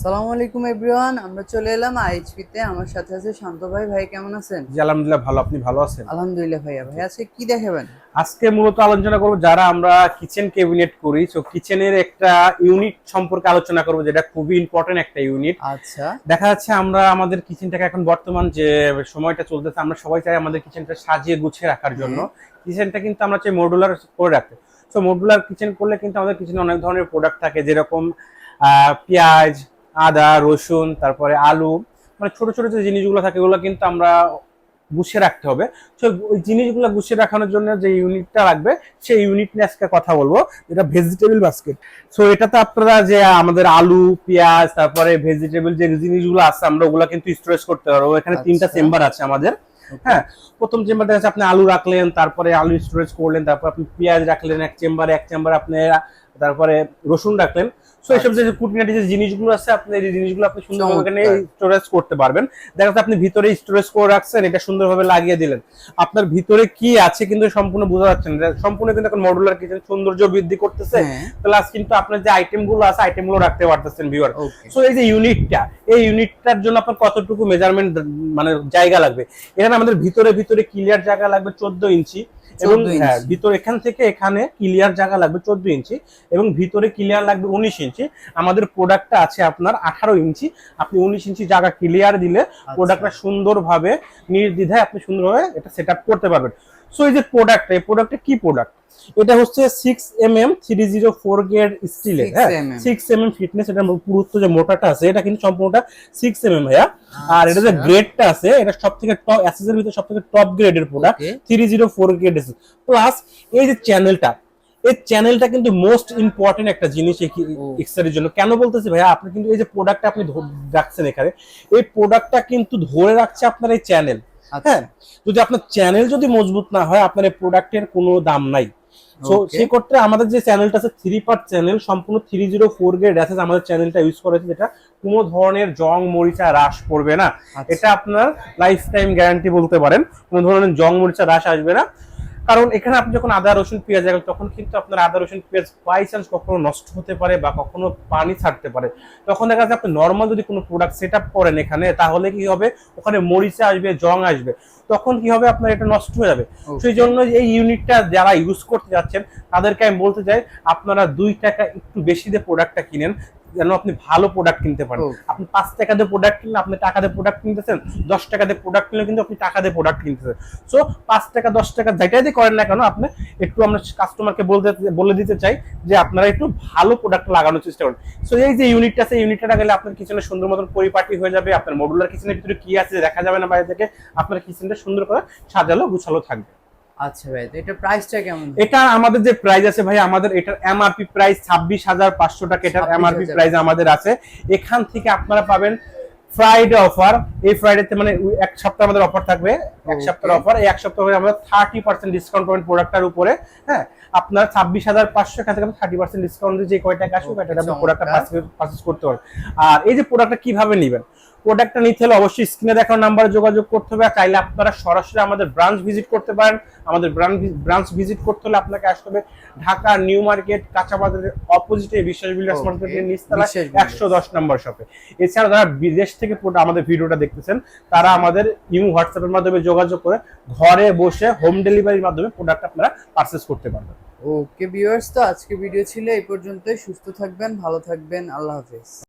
সালামু আলাইকুম এভরিওয়ান আমরা চলে এলাম আইএইচপি তে আমার সাথে আছে শান্ত ভাই। ভাই কেমন আছেন? জি আলহামদুলিল্লাহ ভালো। আপনি ভালো আছেন? আলহামদুলিল্লাহ ভাইয়া। ভাই আজকে কি দেখাবেন? আজকে মূলত আলোচনা করব যারা আমরা কিচেন ক্যাবিনেট করি। তো কিচেনের একটা ইউনিট সম্পর্কে আলোচনা করব যেটা খুবই ইম্পর্টেন্ট একটা ইউনিট। আচ্ছা। দেখা যাচ্ছে আমরা আমাদের কিচেনটাকে এখন বর্তমান যে সময়টা চলতেছে আমরা সবাই চাই আমাদের কিচেনটা সাজিয়ে গুছিয়ে রাখার জন্য। কিচেনটা কিন্তু আমরা চাই মডুলার করে রাখতে। সো মডুলার কিচেন করলে কিন্তু আমাদের কিচেনে অনেক ধরনের প্রোডাক্ট থাকে যেরকম পেঁয়াজ আদা রসুন তারপরে আলু মানে ছোট ছোট যে জিনিসগুলো থাকে ওগুলো কিন্তু আমরা গুছিয়ে রাখতে হবে। তো ওই জিনিসগুলো গুছিয়ে রাখানোর জন্য যে ইউনিটটা লাগবে সেই ইউনিট নিয়ে আজকে কথা বলব যেটা ভেজিটেবল বাস্কেট সো এটাতে আপনারা যে আমাদের আলু পেঁয়াজ তারপরে ভেজিটেবল যে জিনিসগুলো আছে আমরা ওগুলো কিন্তু স্টোরেজ করতে পারব। এখানে তিনটা আচ্ছা। চেম্বার আছে আমাদের। হ্যাঁ প্রথম চেম্বারটা আছে আপনি আলু রাখলেন তারপরে আলু স্টোরেজ করলেন তারপর আপনি পেঁয়াজ রাখলেন এক চেম্বারে এক চেম্বার আপনি তারপরে রসুন রাখলেন। সো এইসব যে কুটিনাটি যে জিনিসগুলো আছে আপনি এই জিনিসগুলো আপনি সুন্দরভাবে এখানে স্টোরেজ করতে পারবেন। দেখা যাচ্ছে আপনি ভিতরে স্টোরেজ করে রাখছেন এটা সুন্দরভাবে লাগিয়ে দিলেন। আপনার ভিতরে কি আছে কিন্তু সম্পূর্ণ বোঝা যাচ্ছে না। সম্পূর্ণ কিন্তু এখন মডুলার কিচেন সৌন্দর্য বৃদ্ধি করতেছে। হ্যাঁ। প্লাস কিন্তু আপনার যে আইটেমগুলো আছে আইটেমগুলো রাখতে পারতেছেন ভিউয়ার সো এই যে ইউনিটটা এই ইউনিটটার জন্য আপনার কতটুকু মেজারমেন্ট মানে জায়গা লাগবে? এখানে আমাদের ভিতরে ভিতরে ক্লিয়ার জায়গা লাগবে চোদ্দ ইঞ্চি এবং 14 হ্যাঁ, ভিতরে এখান থেকে এখানে ক্লিয়ার জায়গা লাগবে চোদ্দ ইঞ্চি এবং ভিতরে ক্লিয়ার লাগবে উনিশ ইঞ্চি আমাদের প্রোডাক্টটা আছে আপনার আঠারো ইঞ্চি। আপনি উনিশ ইঞ্চি জায়গা ক্লিয়ার দিলে আচ্ছা। প্রোডাক্টটা সুন্দরভাবে নির্দ্বিধায় আপনি সুন্দরভাবে এটা সেট করতে পারবেন। সো এই যে প্রোডাক্টটা এই প্রোডাক্টটা কি প্রোডাক্ট এটা হচ্ছে six M M three zero four gate স্টিলের 6 হ্যাঁ? সিক্স এম এম ফিটনেস এটা পুরুত্ব যে মোটাটা আছে এটা কিন্তু সম্পূর্ণটা সিক্স এম এম ভাইয়া। আর এটা যে আচ্ছা। গ্রেডটা আছে এটা সব থেকে টপ অ্যাসেসের ভিতরে সব থেকে টপ গ্রেডের product three zero four grade plus এই যে চ্যানেলটা এই চ্যানেলটা কিন্তু মোস্ট ইম্পর্টেন্ট একটা জিনিস। এক্সারের জন্য। কেন বলতেছি ভাইয়া? আপনি কিন্তু এই যে প্রোডাক্টটা আপনি রাখছেন এখানে এই প্রোডাক্টটা কিন্তু ধরে রাখছে আপনার এই চ্যানেল হ্যাঁ? যদি আপনার চ্যানেল যদি মজবুত না হয় আপনার এই প্রোডাক্টের কোনো দাম নাই. সেই আমাদের যে চ্যানেলটা আছে থ্রি পার্ট চ্যানেল সম্পূর্ণ থ্রি জিরো ফোর গ্রেড আছে আমাদের চ্যানেলটা ইউজ করেছে যেটা কোনো ধরনের জং মরিচা হ্রাস করবে না। আচ্ছা। এটা আপনার লাইফ টাইম গ্যারান্টি বলতে পারেন। কোনো ধরনের জং মরিচা হ্রাস আসবে না। কারণ এখানে আপনি যখন আদা রসুন পেঁয়াজ রাখেন তখন কিন্তু আপনার আদা রসুন পেঁয়াজ বাই চান্স কখনো নষ্ট হতে পারে বা কখনো পানি ছাড়তে পারে। তখন দেখা যাচ্ছে আপনি নর্মাল যদি কোনো প্রোডাক্ট সেট আপ করেন এখানে তাহলে কি হবে? ওখানে মরিচা আসবে জং আসবে। তখন কি হবে? আপনার এটা নষ্ট হয়ে যাবে। সেই জন্য এই ইউনিটটা যারা ইউজ করতে যাচ্ছেন তাদেরকে আমি বলতে চাই আপনারা দুই টাকা একটু বেশি দিয়ে প্রোডাক্টটা কিনেন। যেন আপনি ভালো প্রোডাক্ট কিনতে পারেন। আপনি পাঁচ টাকা দিয়ে প্রোডাক্ট কিনলে আপনি টাকা দিয়ে প্রোডাক্ট কিনতেছেন দশ টাকা দিয়ে প্রোডাক্ট কিনলে কিন্তু আপনি টাকা দিয়ে প্রোডাক্ট কিনতেছেন। সো পাঁচ টাকা দশ টাকা যেটাই দিয়ে করেন না কেন আপনি একটু আমরা কাস্টমারকে বলতে বলে দিতে চাই যে আপনারা একটু ভালো প্রোডাক্ট লাগানোর চেষ্টা করেন। সো এই যে ইউনিটটা আছে ইউনিটটা গেলে আপনার কিচেনে সুন্দর মতন পরিপাটি হয়ে যাবে আপনার মডুলার কিচেনের ভিতরে কি আছে দেখা যাবে না বাইরে থেকে আপনার কিচেনটা সুন্দর করে সাজালো গুছালো থাকবে। আচ্ছা ভাই এটা প্রাইসটা কেমন? এটা আমাদের যে প্রাইস আছে ভাই আমাদের এটার এমআরপি প্রাইস ছাব্বিশ হাজার পাঁচশো টাকা এটার 26,000 এমআরপি প্রাইস আমাদের আছে। এখান থেকে আপনারা পাবেন ফ্রাইডে অফার এই ফ্রাইডেতে মানে এক সপ্তাহ আমাদের অফার থাকবে। এক সপ্তাহের অফার এই এক সপ্তাহ আমরা থার্টি পার্সেন্ট ডিসকাউন্ট পাবেন প্রোডাক্টটার উপরে। হ্যাঁ আপনার ছাব্বিশ হাজার পাঁচশো এখান থেকে থার্টি পার্সেন্ট ডিসকাউন্ট যে কয় টাকা আসবে কয় টাকা প্রোডাক্টটা পারচেস করতে পারবেন। আর এই যে প্রোডাক্টটা কীভাবে নেবেন? প্রোডাক্টটা নিতে হলে অবশ্যই স্ক্রিনে দেখানো নাম্বারে যোগাযোগ করতে হবে। চাইলে আপনারা সরাসরি আমাদের ব্রাঞ্চ ভিজিট করতে পারেন। আমাদের ব্রাঞ্চ ভিজিট করতে হলে আপনাকে আসতে হবে ঢাকা নিউ মার্কেট কাঁচা বাজারের অপোজিটে বিশ্বাস বিল্ডার্স মার্কেটের নিচতলা। একশো দশ নম্বর শপে এছাড়া যারা বিদেশ থেকে আমাদের ভিডিওটা দেখতেছেন তারা আমাদের ইউ হোয়াটসঅ্যাপের মাধ্যমে যোগাযোগ করে ঘরে বসে হোম ডেলিভারির মাধ্যমে প্রোডাক্ট আপনারা পারচেস করতে পারবেন। ওকে ভিউয়ার্স তো আজকে ভিডিও ছিল এই পর্যন্তই। সুস্থ থাকবেন ভালো থাকবেন। আল্লাহ হাফেজ।